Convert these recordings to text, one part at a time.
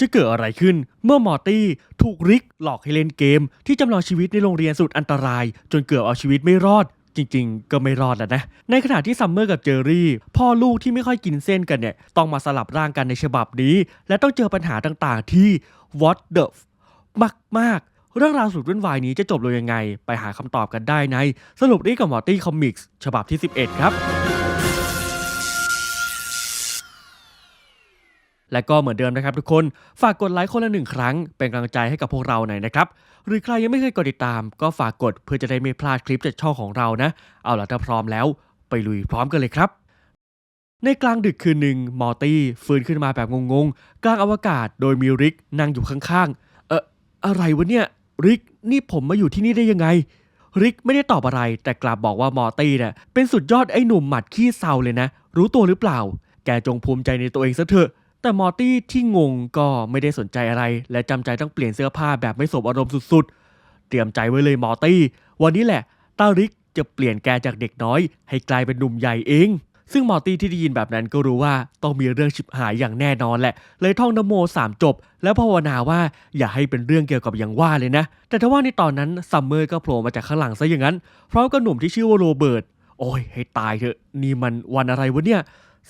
จะเกิดอะไรขึ้นเมื่อมอร์ตี้ถูกริกหลอกให้เล่นเกม ที่จำลองชีวิตในโรงเรียนสุดอันตราย จนเกือบเอาชีวิตไม่รอด จริงๆ ก็ไม่รอดแล้วนะ ในขณะที่ซัมเมอร์กับเจอรี่ พ่อลูกที่ไม่ค่อยกินเส้นกันเนี่ย ต้องมาสลับร่างกันในฉบับนี้ และต้องเจอปัญหาต่างๆ ที่ what the f มากมากๆเรื่องราวสุดวุ่นวายนี้จะจบลงยังไง ไปหาคำตอบกันได้ในสรุปนี้กับมอร์ตี้คอมิกส์ฉบับที่ 11 ครับ และก็เหมือนเดิมนะครับทุกคน ฝากกดไลค์คนละหนึ่งครั้ง เป็นกำลังใจให้กับพวกเราหน่อยนะครับ หรือใครยังไม่เคยกดติดตาม ก็ฝากกดเพื่อจะได้ไม่พลาดคลิปจากช่องของเรานะ เอาล่ะถ้าพร้อมแล้ว ไปลุยพร้อมกันเลยครับ ในกลางดึกคืนหนึ่งมอร์ตี้ฟื้นขึ้นมาแบบงงๆ กลางอวกาศโดยมีริกนั่งอยู่ข้างๆ เอ่ออะไรวะเนี่ยริกนี่ผมมาอยู่ที่นี่ได้ยังไงริกไม่ได้ตอบอะไร แต่กลับบอกว่ามอร์ตี้เนี่ยเป็นสุดยอดไอ้หนุ่มหมัดขี้เศร้าเลยนะ รู้ตัวหรือเปล่า แกจงภูมิใจในตัวเองซะเถอะ แต่มอร์ตี้ที่งงก็ไม่ได้สนใจอะไร และจำใจต้องเปลี่ยนเสื้อผ้าแบบไม่สบอารมณ์สุดๆ เตรียมใจไว้เลยมอร์ตี้ วันนี้แหละตาริกจะเปลี่ยนแกจากเด็กน้อย ให้กลายเป็นหนุ่มใหญ่เอง ซึ่งมอร์ตี้ที่ได้ยินแบบนั้นก็รู้ว่าต้องมีเรื่องฉิบหายอย่างแน่นอนแหละ เลยท่องนโมสามจบ แล้วภาวนาว่าอย่าให้เป็นเรื่องเกี่ยวกับอย่างว่าเลยนะ แต่ถ้าว่าในตอนนั้นซัมเมอร์ก็โผล่มาจากข้างหลังซะอย่างนั้นพร้อมกับหนุ่มที่ชื่อว่าโรเบิร์ตโอ้ยให้ตายเถอะนี่มันวันอะไรวะเนี่ย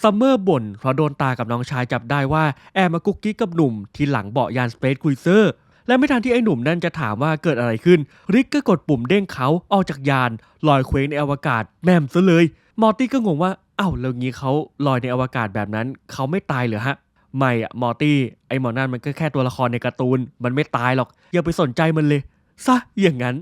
ซัมเมอร์บ่นเพราะโดนตากับน้องชายจับได้ว่าแอบมากุ๊กกิ๊กกับหนุ่มที่หลังเบาะยานสเปซคุยเซอร์และไม่ทันที่ไอ้หนุ่มนั่นจะถามว่าเกิดอะไรขึ้น ริกก็กดปุ่มเด้งเขาออกจากยานลอยเคว้งในอวกาศแม่มซะเลย มอร์ตี้ก็งงว่าอ้าวแล้วงี้เขาลอยในอวกาศแบบนั้นเขาไม่ตายเหรอฮะไม่อะมอร์ตี้ไอ้หมอนั่นมันก็แค่ตัวละครในการ์ตูน มันไม่ตายหรอก อย่าไปสนใจมันเลยซะอย่างนั้น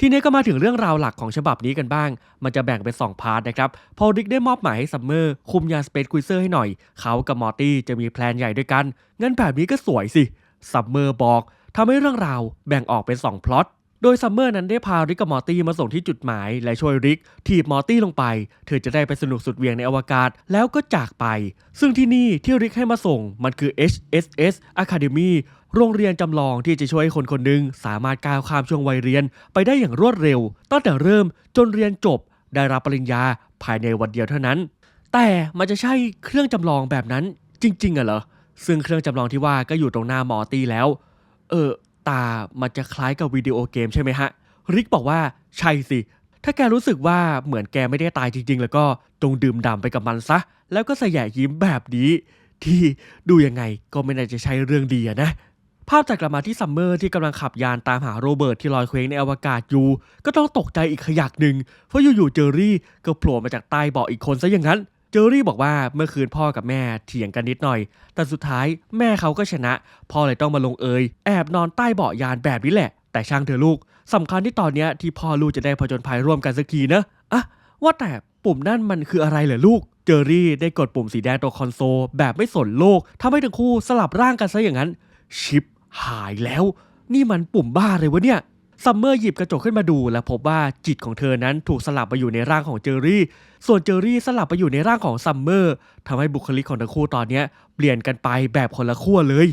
ทีนี้ก็มาถึงเรื่องราวหลักของฉบับนี้กันบ้าง มันจะแบ่งเป็น2พาร์ทนะครับพอริกได้มอบหมายให้ซัมเมอร์คุมยานสเปซคุยเซอร์ให้หน่อย เขากับมอร์ตี้จะมีแพลนใหญ่ด้วยกันงั้นแบบนี้ก็สวยสิซัมเมอร์บอกทำให้เรื่องราวแบ่งออกเป็น2พล็อต โดยซัมเมอร์นั้นได้พาริกกับมอร์ตี้มาส่งที่จุดหมาย และช่วยริกถีบมอร์ตี้ลงไป เธอจะได้ไปสนุกสุดเวียงในอวกาศแล้วก็จากไป ซึ่งที่นี่ที่ริกให้มาส่งมันคือ HSS Academy โรงเรียนจำลองที่จะช่วยคนคนหนึ่งสามารถก้าวข้ามช่วงวัยเรียนไปได้อย่างรวดเร็ว ตั้งแต่เริ่มจนเรียนจบ ได้รับปริญญาภายในวันเดียวเท่านั้น แต่มันจะใช่เครื่องจำลองแบบนั้นจริงๆอะเหรอซึ่งเครื่องจำลองที่ว่าก็อยู่ตรงหน้ามอร์ตี้แล้ว เออ ตามันจะคล้ายกับวิดีโอเกมใช่ไหมฮะ ริกบอกว่าใช่สิ ถ้าแกรู้สึกว่าเหมือนแกไม่ได้ตายจริง ๆ แล้วก็จงดื่มด่ำไปกับมันซะ แล้วก็สยายยิ้มแบบนี้ ที่ดูยังไงก็ไม่น่าจะใช่เรื่องดีนะ ภาพจากกลับมาที่ซัมเมอร์ที่กำลังขับยานตามหาโรเบิร์ตที่ลอยเคว้งในอวกาศอยู่ ก็ต้องตกใจอีกขยักหนึ่งเพราะอยู่ๆเจอรี่ก็โผล่มาจากใต้เบาะอีกคนซะอย่างนั้น เจอรี่บอกว่าเมื่อคืนพ่อกับแม่เถียงกันนิดหน่อย แต่สุดท้ายแม่เขาก็ชนะ พ่อเลยต้องมาลงเอยแอบนอนใต้เบาะยานแบบนี้แหละ แต่ช่างเธอะลูกสำคัญที่ตอนนี้ที่พ่อลูกจะได้ผจญภัยร่วมกันสักทีนะอะว่าแต่ปุ่มนั่นมันคืออะไรเหรอลูก เจอรี่ได้กดปุ่มสีแดงตัวคอนโซลแบบไม่สนโลกทำให้ทั้งคู่สลับร่างกันซะอย่างนั้น ชิปหายแล้ว นี่มันปุ่มบ้าเลยวะเนี่ย ซัมเมอร์หยิบกระจกขึ้นมาดูและพบว่าจิตของเธอนั้นถูกสลับมาอยู่ในร่างของเจอรี่ ส่วนเจอรี่สลับไปอยู่ในร่างของซัมเมอร์ทำให้บุคลิกของทั้งคู่ตอนนี้เปลี่ยนกันไปแบบคนละขั้วเลย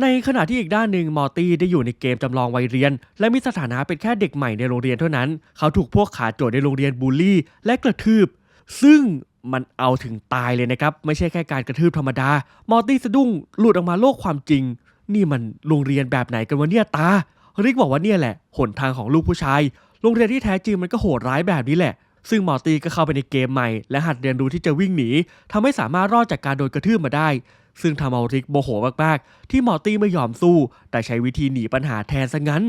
ในขณะที่อีกด้านหนึ่งมอร์ตี้ได้อยู่ในเกมจำลองวัยเรียน และมีสถานะเป็นแค่เด็กใหม่ในโรงเรียนเท่านั้น เขาถูกพวกขาโจดในโรงเรียนบูลลี่ และกระทืบ ซึ่งมันเอาถึงตายเลยนะครับ ไม่ใช่แค่การกระทืบธรรมดา มอร์ตี้สะดุ้งหลุดออกมาโลกความจริง นี่มันโรงเรียนแบบไหนกันวะเนี่ยตา ริกบอกว่าเนี่ยแหละหนทางของลูกผู้ชาย โรงเรียนที่แท้จริงมันก็โหดร้ายแบบนี้แหละ ซึ่งมอร์ตี้ก็เข้าไปในเกมใหม่ และหัดเรียนรู้ที่จะวิ่งหนีทำให้สามารถรอดจากการโดนกระทืบมาได้ ซึ่งทำเอาริกโมโหมากๆ ที่มอร์ตี้ไม่ยอมสู้ แต่ใช้วิธีหนีปัญหาแทนซะงั้น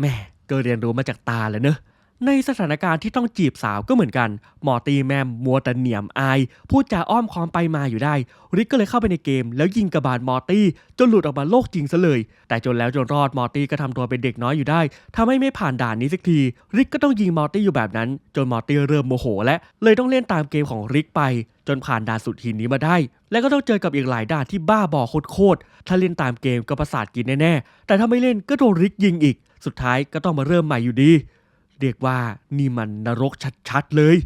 แม่ก็เรียนรู้มาจากตาแล้วเนอะ ในสถานการณ์ที่ต้องจีบสาวก็เหมือนกันมอตี้แมมมัวแต่เหนียมอาย พูดจาอ้อมค้อมไปมาอยู่ได้ ริกก็เลยเข้าไปในเกม แล้วยิงกระบาลมอตี้จนหลุดออกมาโลกจริงซะเลย แต่จนแล้วจนรอดมอตี้ก็ทำตัวเป็นเด็กน้อยอยู่ได้ทำให้ไม่ผ่านด่านนี้สักที ริกก็ต้องยิงมอตี้อยู่แบบนั้น จนมอตี้เริ่มโมโห และเลยต้องเล่นตามเกมของริกไป จนผ่านด่านสุดหินนี้มาได้ แล้วก็ต้องเจอกับอีกหลายด่านที่บ้าบอโคตรๆถ้าเล่นตามเกมก็ประสาทกินแน่ๆแต่ถ้าไม่เล่นก็โดนริกยิงอีก สุดท้ายก็ต้องมาเริ่มใหม่อยู่ดี เรียกว่านี่มันนรกชัดๆเลย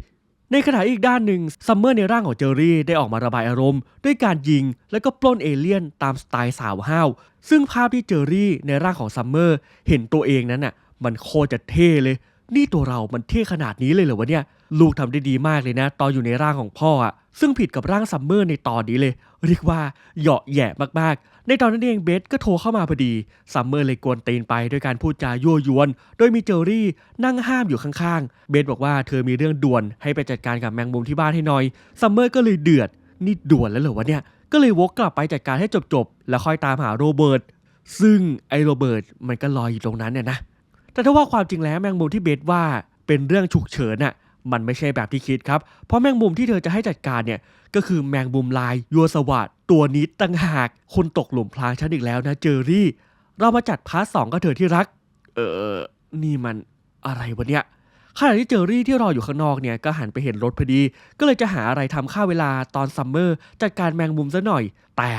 ในขณะอีกด้านหนึ่งซัมเมอร์ในร่างของเจอรี่ได้ออกมาระบายอารมณ์ ด้วยการยิงแล้วก็ปล้นเอเลี่ยนตามสไตล์สาวห้าว ซึ่งภาพที่เจอรี่ในร่างของซัมเมอร์เห็นตัวเองนั้นน่ะมันโคตรจะเท่เลย นี่ตัวเรามันเท่ขนาดนี้เลยเหรอวะเนี่ย ลูกทำได้ดีมากเลยนะ ตอนอยู่ในร่างของพ่ออะซึ่งผิดกับร่างซัมเมอร์ในตอนนี้เลย เรียกว่าเหยาะแย่มากๆ ในตอนนั้นเองเบสก็โทรเข้ามาพอดี ซัมเมอร์เลยกวนตีนไปด้วยการพูดจายั่วยวน โดยมีเจอรี่นั่งห้ามอยู่ข้างๆ เบสบอกว่าเธอมีเรื่องด่วนให้ไปจัดการกับแมงมุมที่บ้านให้หน่อย ซัมเมอร์ก็เลยเดือด นี่ด่วนแล้วเหรอวะเนี่ย ก็เลยวกกลับไปจัดการให้จบๆ แล้วค่อยตามหาโรเบิร์ต ซึ่งไอ้โรเบิร์ตมันก็ลอยอยู่ตรงนั้นเนี่ยนะ แต่ถ้าว่าความจริงแล้วแมงมุมที่เบสว่าเป็นเรื่องฉุกเฉินน่ะ มันไม่ใช่แบบที่คิดครับ เพราะแมงมุมที่เธอจะให้จัดการเนี่ย ก็คือแมงมุมลายยัวสวัสดตัวนี้ตั้งหากคนตกหลุมพรางฉันอีกแล้วนะเจอรี่ เรามาจัดพาร์ทสองก็เถอที่รัก เออ นี่มันอะไรวะเนี่ยขณะที่เจอรี่ที่รออยู่ข้างนอกเนี่ยก็หันไปเห็นรถพอดี ก็เลยจะหาอะไรทำค่าเวลาตอนซัมเมอร์จัดการแมงมุมซะหน่อย แต่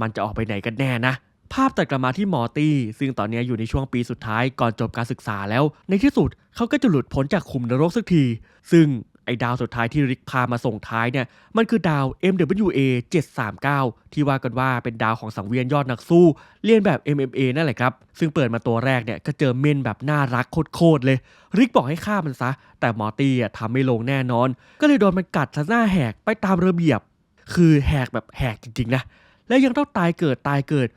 มันจะออกไปไหนกันแน่นะ ภาพตัดกลับมาที่มอร์ตี้ซึ่งตอนนี้อยู่ในช่วงปีสุดท้ายก่อนจบการศึกษาแล้ว ในที่สุดเขาก็จะหลุดพ้นจากขุมนรกสักที ซึ่งไอ้ดาวสุดท้ายที่ริกพามาส่งท้ายเนี่ย มันคือดาว MWA 739 ที่ว่ากันว่าเป็นดาวของสังเวียนยอดนักสู้ เรียนแบบ MMA นั่นแหละครับ ซึ่งเปิดมาตัวแรกเนี่ย ก็เจอเมนแบบน่ารักโคตรเลย ริกบอกให้ฆ่ามันซะ แต่มอร์ตี้อะทำไม่ลงแน่นอน ก็เลยโดนมันกัดซะหน้าแหกไปตามระเบียบ คือแหกแบบแหกจริงๆนะ และยังต้องตายเกิดตายเกิด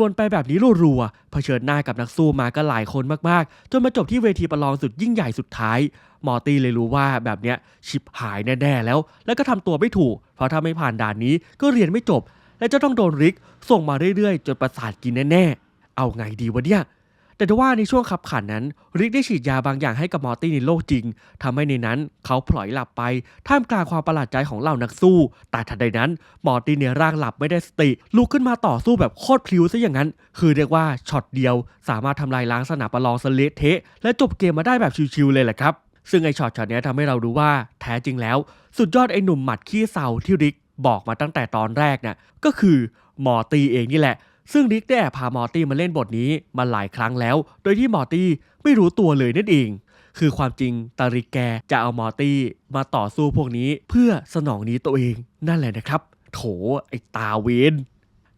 วนๆไปแบบนี้รัวๆเผชิญหน้ากับนักสู้มาก็หลายคนมากๆ จนมาจบที่เวทีประลองสุดยิ่งใหญ่สุดท้าย มอร์ตี้เลยรู้ว่าแบบเนี้ยชิบหายแน่ๆแล้ว แล้วก็ทำตัวไม่ถูก เพราะถ้าไม่ผ่านด่านนี้ก็เรียนไม่จบ และจะต้องโดนริกส่งมาเรื่อยๆ จนประสาทกินแน่ๆ เอาไงดีวะเนี่ย แต่ทว่าในช่วงขับขันนั้นริกได้ฉีดยาบางอย่างให้กับมอร์ตี้ในโลกจริงทำให้ในนั้นเขาพลอยหลับไป ท่ามกลางความประหลาดใจของเหล่านักสู้ แต่ทันใดนั้น มอร์ตี้เนี่ยร่างหลับไม่ได้สติ ลุกขึ้นมาต่อสู้แบบโคตรพลิ้วซะอย่างนั้น คือเรียกว่าช็อตเดียว สามารถทำลายล้างสนามประลองสเละเทะและจบเกมมาได้แบบชิวๆเลยแหละครับซึ่งไอช็อตช็อตนี้ยทำให้เรารู้ว่าแท้จริงแล้ว สุดยอดไอหนุ่มหมัดขี้เศร้าที่ริกบอกมาตั้งแต่ตอนแรกเนี่ยก็คือมอร์ตี้เองนี่แหละ ซึ่งริกได้พามอร์ตี้มาเล่นบทนี้มาหลายครั้งแล้ว โดยที่มอร์ตี้ไม่รู้ตัวเลยนั่นเอง คือความจริงตาริกแกจะเอามอร์ตี้มาต่อสู้พวกนี้เพื่อสนองนี้ตัวเองนั่นแหละนะครับ โถไอตาเวน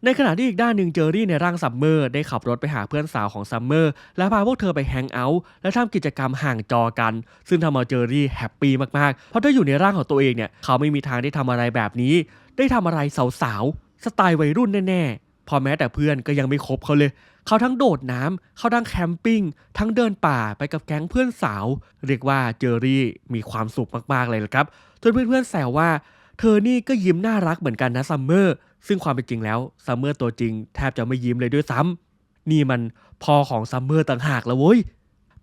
ในขณะที่อีกด้านหนึ่งเจอรี่ในร่างซัมเมอร์ได้ขับรถไปหาเพื่อนสาวของซัมเมอร์และพาพวกเธอไปแฮงเอาท์และทำกิจกรรมห่างจอกัน ซึ่งทำเอาเจอรี่แฮปปี้มากๆ เพราะถ้าอยู่ในร่างของตัวเองเนี่ย เขาไม่มีทางได้ทำอะไรแบบนี้ ได้ทำอะไรสาวๆสไตล์วัยรุ่นแน่ๆ พอแม้แต่เพื่อนก็ยังไม่คบเขาเลย เขาทั้งโดดน้ำเขาทั้งแคมปิ้ง ทั้งเดินป่าไปกับแก๊งเพื่อนสาว เรียกว่าเจอรี่มีความสุขมากๆเลยละครับจนเพื่อนๆแซวว่า เธอนี่ก็ยิ้มน่ารักเหมือนกันนะซัมเมอร์ ซึ่งความเป็นจริงแล้วซัมเมอร์ตัวจริงแทบจะไม่ยิ้มเลยด้วยซ้ำนี่มันพอของซัมเมอร์ต่างหากแล้วเว้ย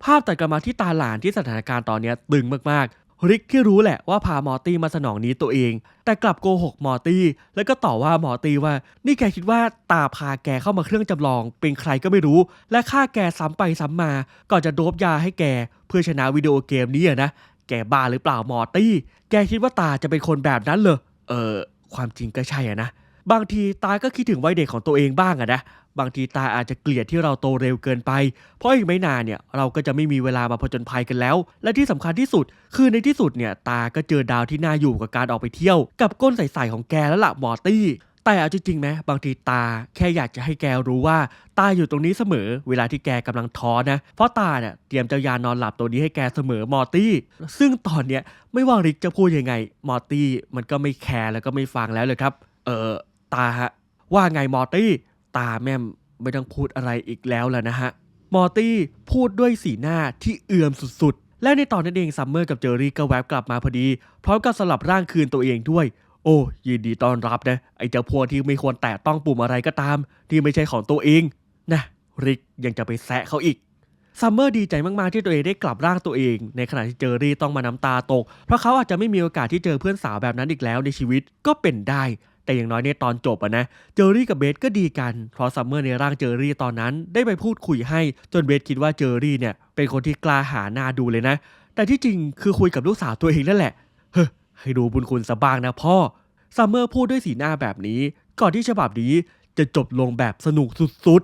ภาพตัดกลับมาที่ตาหลานที่สถานการณ์ตอนนี้ตึงมากๆ ริกที่รู้แหละว่าพามอร์ตี้มาสนองนี้ตัวเอง แต่กลับโกหกมอร์ตี้แล้วก็ต่อว่ามอร์ตี้ว่า นี่แกคิดว่าตาพาแกเข้ามาเครื่องจำลอง เป็นใครก็ไม่รู้ และฆ่าแกซ้ำไปซ้ำมา ก่อนจะโดบยาให้แก เพื่อชนะวิดีโอเกมนี้อะนะ แกบ้าหรือเปล่ามอร์ตี้ แกคิดว่าตาจะเป็นคนแบบนั้นเหรอ เออความจริงก็ใช่อะนะ บางทีตาก็คิดถึงวัยเด็กของตัวเองบ้างอะนะบางทีตาอาจจะเกลียดที่เราโตเร็วเกินไป เพราะอีกไม่นานเนี่ยเราก็จะไม่มีเวลามาผจญภัยกันแล้ว และที่สำคัญที่สุด คือในที่สุดเนี่ยตาก็เจอดาวที่น่าอยู่กับการออกไปเที่ยว กับก้นใสๆของแกแล้วล่ะมอร์ตี้ แต่เอาจริงๆไหมบางทีตาแค่อยากจะให้แกรู้ว่า ตาอยู่ตรงนี้เสมอ เวลาที่แกกำลังท้อนะ เพราะตาเนี่ยเตรียมเจ้ายานอนหลับตัวนี้ให้แกเสมอมอร์ตี้ ซึ่งตอนเนี้ยไม่ว่าริกจะพูดยังไง มอร์ตี้มันก็ไม่แคร์แล้วก็ไม่ฟังแล้วเลยครับ เออ ตาฮะ ว่าไงมอร์ตี้ ตาแม่มไม่ต้องพูดอะไรอีกแล้วแหละนะฮะ มอร์ตี้พูดด้วยสีหน้าที่เอื่อมสุดๆ และในตอนนั้นเองซัมเมอร์กับเจอรี่ก็แวบกลับมาพอดี พร้อมกับสลับร่างคืนตัวเองด้วย โอ้ยินดีต้อนรับนะ ไอ้เจ้าพวกที่ไม่ควรแตะต้องปุ่มอะไรก็ตาม ที่ไม่ใช่ของตัวเองนะริกยังจะไปแซะเขาอีกซัมเมอร์ดีใจมาก ๆ ที่ตัวเองได้กลับร่างตัวเอง ในขณะที่เจอรี่ต้องมาน้ำตาตก เพราะเขาอาจจะไม่มีโอกาสที่เจอเพื่อนสาวแบบนั้นอีกแล้วในชีวิตก็เป็นได้ แต่อย่างน้อยในตอนจบอะนะ เจอรี่กับเบสก็ดีกัน เพราะซัมเมอร์ในร่างเจอรี่ตอนนั้นได้ไปพูดคุยให้ จนเบสคิดว่าเจอรี่เนี่ยเป็นคนที่กล้าหาหน้าดูเลยนะ แต่ที่จริงคือคุยกับลูกสาวตัวเองนั่นแหละ เฮ้ยให้ดูบุญคุณสะบ้างนะพ่อ ซัมเมอร์พูดด้วยสีหน้าแบบนี้ ก่อนที่ฉบับนี้จะจบลงแบบสนุกสุด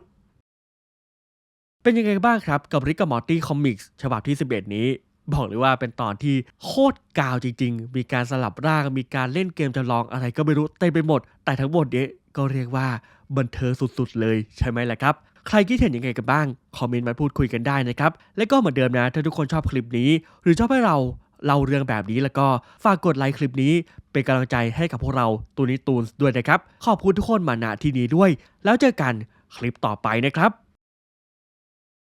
ๆ เป็นยังไงบ้างครับกับริกกับมอร์ตี้คอมิกส์ฉบับที่ 11 นี้ บอกเลยว่าเป็นตอนที่โคตรกาวจริง ๆ มีการสลับร่างมีการเล่นเกมจำลองอะไรก็ไม่รู้เต็มไปหมด แต่ทั้งหมดเนี้ยก็เรียกว่าบันเทิงสุดๆ เลยใช่ไหมล่ะครับใครคิดเห็นยังไงกันบ้าง คอมเมนต์มาพูดคุยกันได้นะครับ และก็เหมือนเดิมนะ ถ้าทุกคนชอบคลิปนี้ หรือชอบให้เราเล่าเรื่องแบบนี้แล้วก็ฝากกดไลค์คลิปนี้ เป็นกำลังใจให้กับพวกเราตูนิตูนด้วยนะครับ ขอบคุณทุกคนมาณที่นี้ด้วย แล้วเจอกันคลิปต่อไปนะครับ